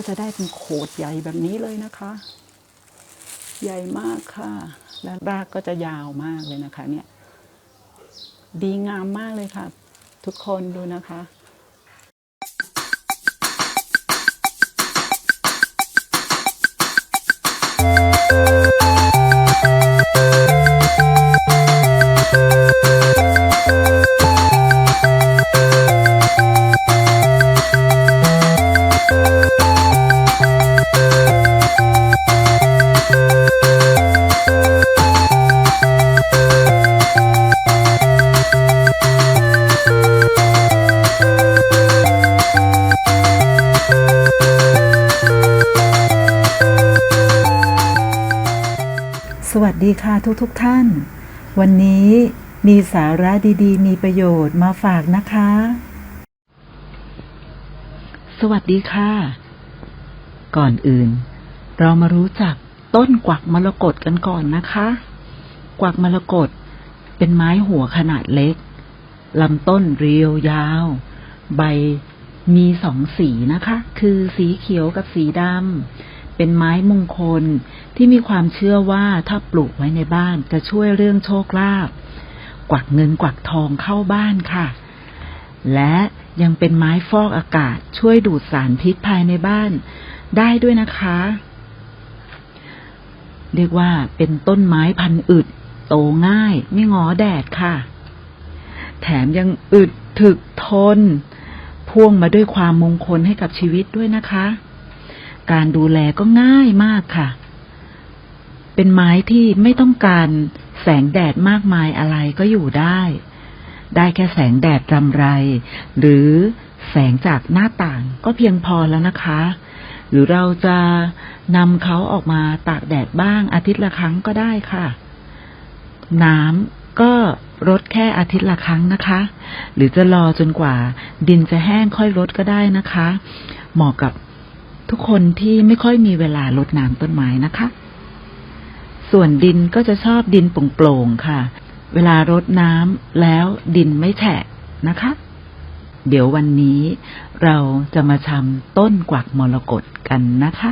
ก็จะได้เป็นโขดใหญ่แบบนี้เลยนะคะ ใหญ่มากค่ะ และรากก็จะยาวมากเลยนะคะ เนี่ย ดีงามมากเลยค่ะ ทุกคนดูนะคะ วัสดีค่ะทุกทุกท่าน วันนี้มีสาระดีๆ มีประโยชน์มาฝากนะคะ สวัสดีค่ะ ก่อนอื่น เรามารู้จักต้นกวักมรกตกันก่อนนะคะ กวักมรกตเป็นไม้หัวขนาดเล็กลำต้นเรียวยาว ใบมีสองสีนะคะ คือสีเขียวกับสีดำ เป็นไม้มงคล ที่มีความเชื่อว่าถ้าปลูกไว้ในบ้านจะช่วยเรื่องโชคลาภกวักเงินกวักทองเข้าบ้านค่ะ และยังเป็นไม้ฟอกอากาศช่วยดูดสารพิษภายในบ้าน ได้ด้วยนะคะ เรียกว่าเป็นต้นไม้พันธุ์อึด โตง่ายไม่งอแดดค่ะ แถมยังอึดถึกทน พ่วงมาด้วยความมงคลให้กับชีวิตด้วยนะคะ การดูแลก็ง่ายมากค่ะ เป็นไม้ที่ไม่ต้องการแสงแดดมากมายอะไรก็อยู่ได้ ได้แค่แสงแดดรำไร หรือแสงจากหน้าต่างก็เพียงพอแล้วนะคะ หรือเราจะนำเขาออกมาตากแดดบ้างอาทิตย์ละครั้งก็ได้ค่ะ น้ำก็รดแค่อาทิตย์ละครั้งนะคะ หรือจะรอจนกว่า ดินจะแห้งค่อยรดก็ได้นะคะ เหมาะกับ ทุกคนที่ไม่ค่อยมีเวลารดน้ำต้นไม้นะคะ ส่วนดินก็จะชอบดินโปร่งๆค่ะ เวลารดน้ำแล้วดินไม่แฉะนะคะ เดี๋ยววันนี้เราจะมาชำต้นกวักมรกตกันนะคะ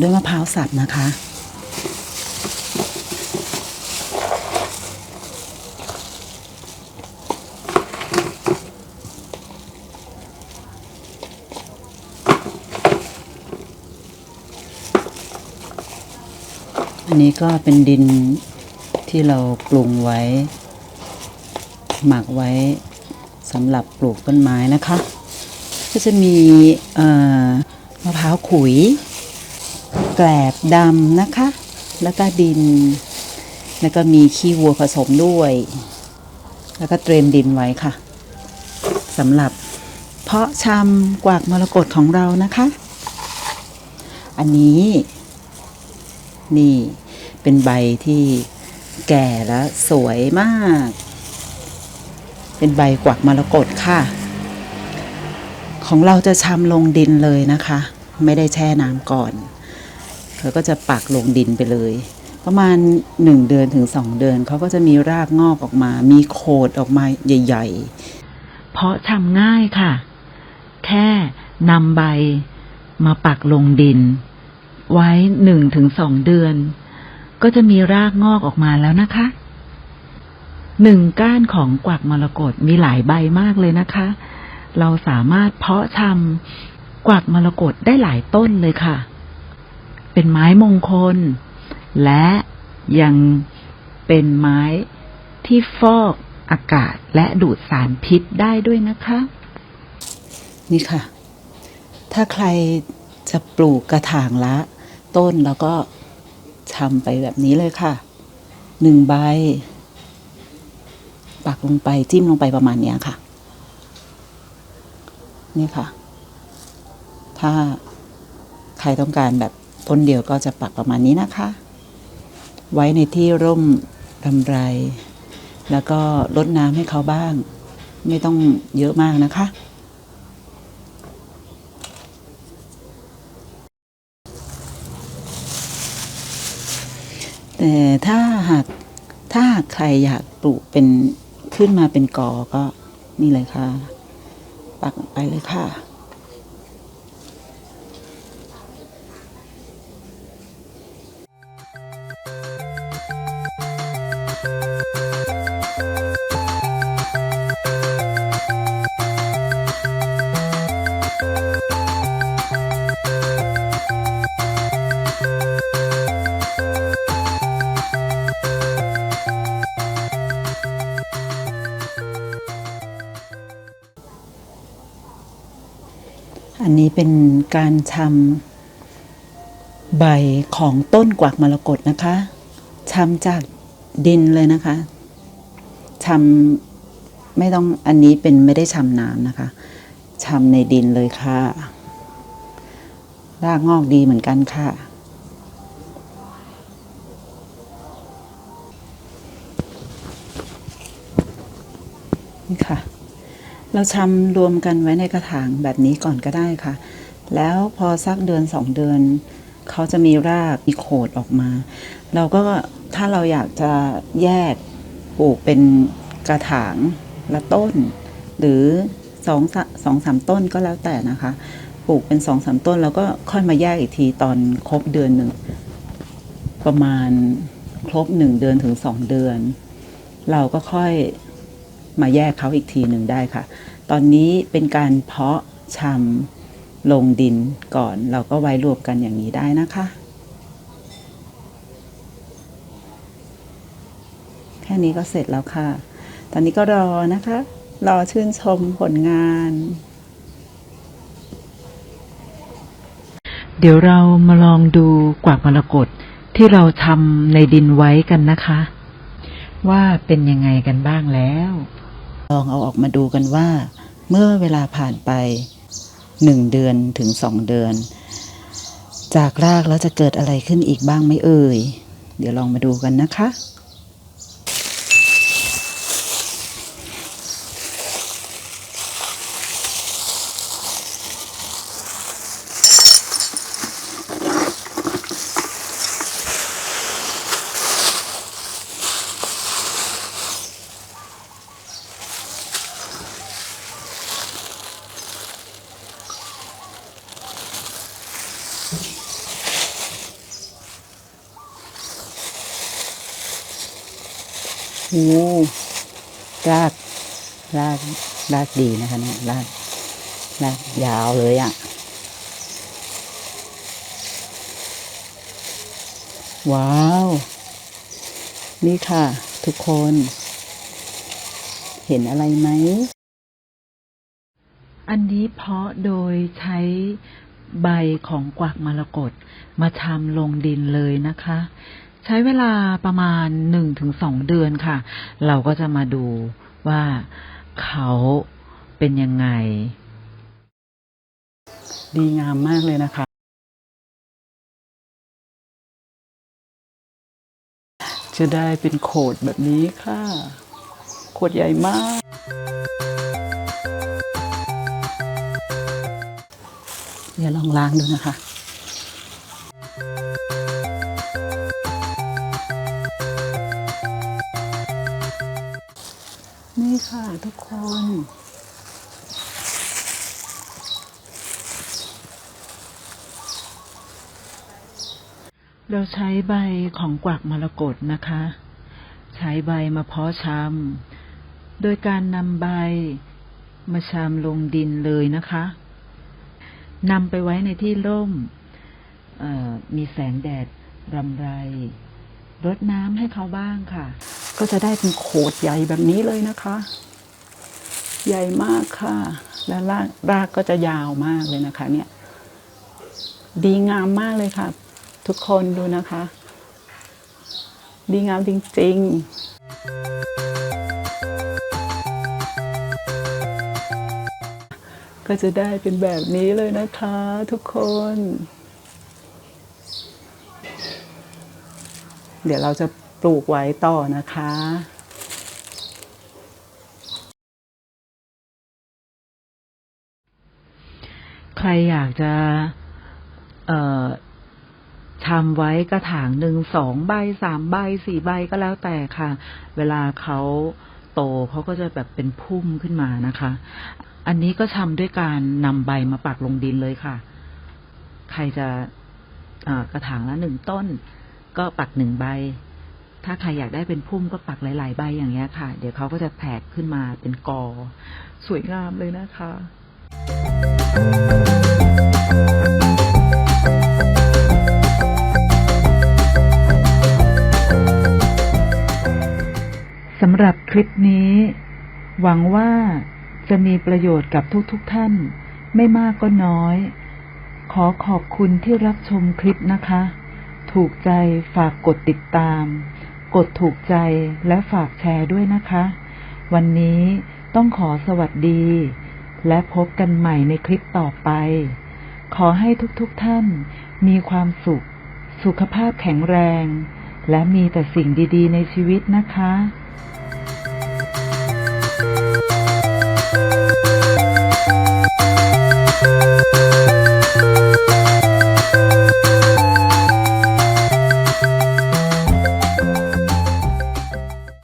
ด้วยมะพร้าวสับนะคะ อันนี้ก็เป็นดินที่เราปรุงไว้ หมักไว้สำหรับปลูกต้นไม้นะคะ ก็จะมีมะพร้าวขุย แกลบดำนะคะ แล้วก็ดิน แล้วก็มีขี้วัวผสมด้วย แล้วก็เตรียมดินไว้ค่ะสำหรับเพาะชำกวากมรกตของเรานะคะ อันนี้ นี่เป็นใบที่แก่แล้วสวยมาก เป็นใบกวักมรกตค่ะ ของเราจะชำลงดินเลยนะคะ ไม่ได้แช่น้ำก่อน เขาก็จะปักลงดินไปเลย ประมาณหนึ่งเดือนถึงสองเดือนเขาก็จะมีรากงอกออกมา มีโขดออกมาใหญ่ ๆ เพราะชำง่ายค่ะ แค่นำใบมาปักลงดิน ไว้หนึ่งถึงสองเดือน ก็จะมีรากงอกออกมาแล้วนะคะหนึ่งก้านของกวักมรกตมีหลายใบมากเลยนะคะ เราสามารถเพาะชำกวักมรกตได้หลายต้นเลยค่ะ เป็นไม้มงคล และยังเป็นไม้ที่ฟอกอากาศและดูดสารพิษได้ด้วยนะคะ นี่ค่ะ ถ้าใครจะปลูกกระถางละ ต้นแล้วก็ทำไปแบบนี้เลยค่ะ หนึ่งใบ ปักลงไปจิ้มลงไปประมาณนี้ค่ะ นี่ค่ะ ถ้าใครต้องการแบบ ต้นเดียวก็จะปักประมาณนี้นะคะ ไว้ในที่ร่มรำไร แล้วก็ลดน้ำให้เขาบ้าง ไม่ต้องเยอะมากนะคะ แต่ถ้าหากถ้าหากใครอยากปลูกเป็นขึ้นมาเป็นกอก็นี่เลยค่ะ ปักไปเลยค่ะ อันนี้เป็นการชำใบของต้นกวักมรกตนะคะชำจากดินเลยนะคะชำไม่ต้องอันนี้เป็นไม่ได้ชำน้ำนะคะชำในดินเลยค่ะ รากงอกดีเหมือนกันค่ะ นี่ค่ะ เราชำรวมกันไว้ในกระถางแบบนี้ก่อนก็ได้ค่ะ แล้วพอสักเดือนสองเดือนเขาจะมีรากมีโขดออกมา เราก็ถ้าเราอยากจะแยกปลูกเป็นกระถางละต้น หรือสองสะสองสามต้นก็แล้วแต่นะคะ ปลูกเป็นสองสามต้น แล้วก็ค่อยมาแยกอีกทีตอนครบเดือนหนึ่ง ประมาณครบหนึ่งเดือนถึงสองเดือน เราก็ค่อย มาแยกเขาอีกทีหนึ่งได้ค่ะ ตอนนี้เป็นการเพาะชำลงดินก่อน เราก็ไว้รวมกันอย่างนี้ได้นะคะแค่นี้ก็เสร็จแล้วค่ะ ตอนนี้ก็รอนะคะ รอชื่นชมผลงาน เดี๋ยวเรามาลองดูกวากมรกตที่เราทำในดินไว้กันนะคะ ว่าเป็นยังไงกันบ้างแล้ว ลองเอาออกมาดูกันว่า เมื่อเวลาผ่านไปหนึ่งเดือนถึงสองเดือน จากรากแล้วจะเกิดอะไรขึ้นอีกบ้างไหมเอ่ย เดี๋ยวลองมาดูกันนะคะ โอ้รากรากรากดีนะคะเนี่ยรากรากยาวเลยอะ่ะ ว้าว นี่ค่ะ ทุกคน เห็นอะไรไหม อันนี้เพาะโดยใช้ใบของกวักมรกตมาทำลงดินเลยนะคะ ใช้เวลาประมาณหนึ่งถึงสองเดือนค่ะ เราก็จะมาดูว่าเขาเป็นยังไง ดีงามมากเลยนะคะ จะได้เป็นโขดแบบนี้ค่ะ โขดใหญ่มากเดี๋ยวลองล้างดูนะคะ ค่ะทุกคน เราใช้ใบของกวักมรกตนะคะ ใช้ใบมาเพาะชำโดยการนำใบมาชำลงดินเลยนะคะนำไปไว้ในที่ร่มมีแสงแดดรำไรรดน้ำให้เขาบ้างค่ะ ก็จะได้เป็นโขดใหญ่แบบนี้เลยนะคะ ใหญ่มากค่ะ และรากรากก็จะยาวมากเลยนะคะ เนี่ย ดีงามมากเลยค่ะ ทุกคนดูนะคะ ดีงามจริง ๆ ก็จะได้เป็นแบบนี้เลยนะคะ ทุกคน เดี๋ยวเราจะ ปลูกไว้ต่อนะคะใครอยากจะเอ่อทำไว้กระถางหนึ่งสองใบสามใบสี่ใบก็แล้วแต่ค่ะ เวลาเขาโตเขาก็จะแบบเป็นพุ่มขึ้นมานะคะ อันนี้ก็ทำด้วยการนำใบมาปักลงดินเลยค่ะ ใครจะกระถางละหนึ่งต้น ก็ปักหนึ่งใบ ถ้าใครอยากได้เป็นพุ่มก็ปักหลาย ๆ ใบอย่างเงี้ยค่ะ เดี๋ยวเขาก็จะแผกขึ้นมาเป็นกอ สวยงามเลยนะคะสำหรับคลิปนี้ หวังว่าจะมีประโยชน์กับทุกๆทท่าน ไม่มากก็น้อย ขอขอบคุณที่รับชมคลิปนะคะ ถูกใจฝากกดติดตาม กดถูกใจและฝากแชร์ด้วยนะคะ วันนี้ต้องขอสวัสดี และพบกันใหม่ในคลิปต่อไป ขอให้ทุกๆทท่านมีความสุข สุขภาพแข็งแรง และมีแต่สิ่งดีๆ ในชีวิตนะคะ